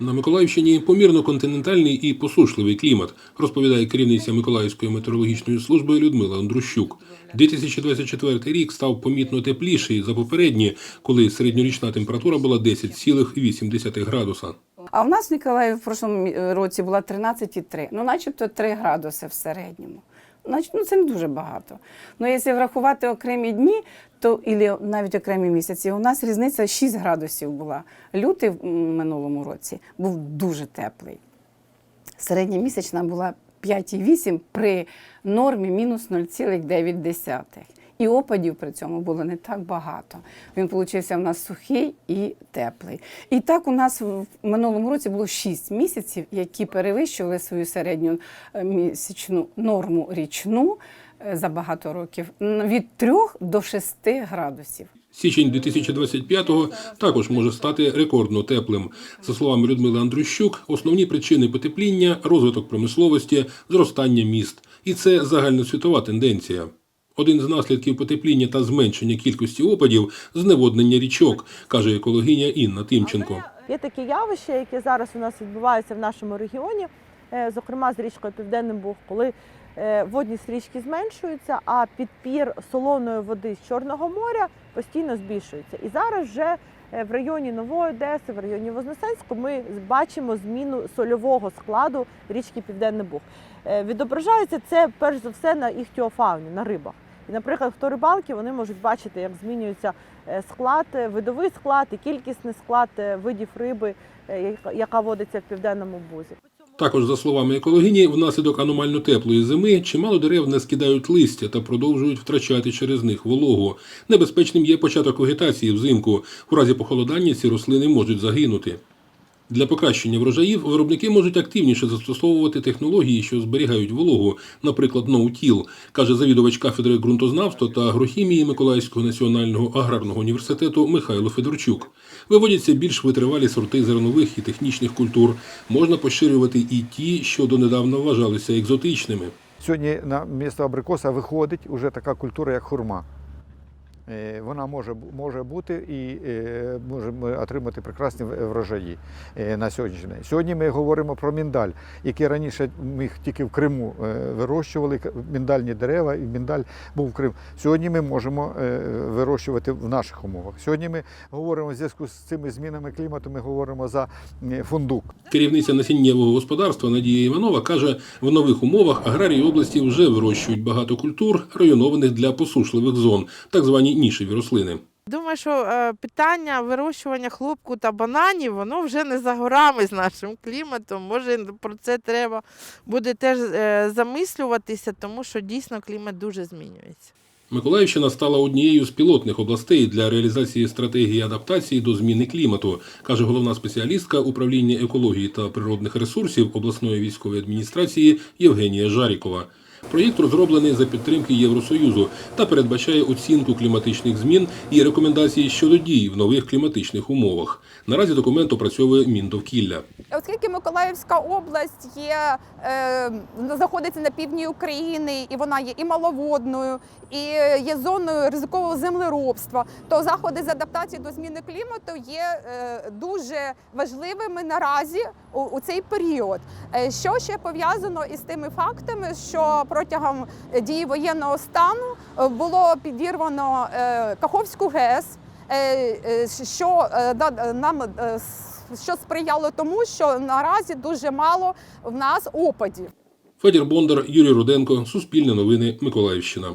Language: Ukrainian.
На Миколаївщині помірно континентальний і посушливий клімат, розповідає керівниця Миколаївської метеорологічної служби Людмила Андрущук. 2024 рік став помітно тепліший за попередні, коли середньорічна температура була 10,8 градуса. А в нас в Ніколаєві в прошлому році була 13,3, ну начебто 3 градуси в середньому. Значить, ну це не дуже багато. Ну, якщо врахувати окремі дні, то і навіть окремі місяці, у нас різниця 6 градусів була. Лютий в минулому році був дуже теплий. Середньомісячна була 5,8 при нормі мінус 0,9. І опадів при цьому було не так багато. Він получився в нас сухий і теплий. І так у нас в минулому році було 6 місяців, які перевищували свою середню е, місячну норму річну е, за багато років від 3 до 6 градусів. Січень 2025-го також може стати рекордно теплим. За словами Людмили Андрущук, основні причини потепління розвиток промисловості, зростання міст. І це загальносвітова тенденція. Один з наслідків потепління та зменшення кількості опадів зневоднення річок, каже екологиня Інна Тимченко. Є такі явища, які зараз у нас відбуваються в нашому регіоні, е, зокрема з річкою Південний Буг, коли е, водні стрічки зменшуються, а підпір солоної води з Чорного моря постійно збільшується. І зараз вже е, в районі Нової Одеси, в районі Вознесенську, ми бачимо зміну сольового складу річки Південний Буг. Е, Відображається це перш за все на іхтіофауні, на рибах. І, наприклад, хто рибалки, вони можуть бачити, як змінюється е, склад, е, видовий склад і кількісний склад е, видів риби, яка водиться в південному бузі. Також, за словами екологині, внаслідок аномально теплої зими чимало дерев не скидають листя та продовжують втрачати через них вологу. Небезпечним є початок вегетації взимку. У разі похолодання ці рослини можуть загинути. Для покращення врожаїв виробники можуть активніше застосовувати технології, що зберігають вологу, наприклад, ноутіл, каже завідувач кафедри ґрунтознавства та агрохімії Миколаївського національного аграрного університету Михайло Федорчук. Виводяться більш витривалі сорти зернових і технічних культур. Можна поширювати і ті, що донедавна вважалися екзотичними. Сьогодні на місто абрикоса виходить уже така культура, як хурма. Е, Вона може, може бути і е, можемо отримати прекрасні врожаї е, на сьогоднішній день. Сьогодні ми говоримо про міндаль, який раніше ми тільки в Криму вирощували, міндальні дерева, і міндаль був в Криму. Сьогодні ми можемо вирощувати в наших умовах. Сьогодні ми говоримо в зв'язку з цими змінами клімату, ми говоримо за фундук. Керівниця насіннєвого господарства Надія Іванова каже, в нових умовах аграрії області вже вирощують багато культур, районованих для посушливих зон, так звані нішеві рослини. Думаю, що е, питання вирощування хлопку та бананів, воно вже не за горами з нашим кліматом. Може, про це треба буде теж е, замислюватися, тому що дійсно клімат дуже змінюється. Миколаївщина стала однією з пілотних областей для реалізації стратегії адаптації до зміни клімату, каже головна спеціалістка управління екології та природних ресурсів обласної військової адміністрації Євгенія Жарікова. Проєкт розроблений за підтримки Євросоюзу та передбачає оцінку кліматичних змін і рекомендації щодо дій в нових кліматичних умовах. Наразі документ опрацьовує Міндовкілля. Оскільки Миколаївська область є, е, знаходиться на півдні України, і вона є і маловодною, і є зоною ризикового землеробства, то заходи з адаптації до зміни клімату є е, дуже важливими наразі у, у цей період. Е, що ще пов'язано із тими фактами, що протягом дії воєнного стану е, було підірвано е, Каховську ГЕС. Е, е, що е, нам е, що сприяло тому, що наразі дуже мало в нас опадів. Федір Бондар, Юрій Руденко, Суспільне новини, Миколаївщина.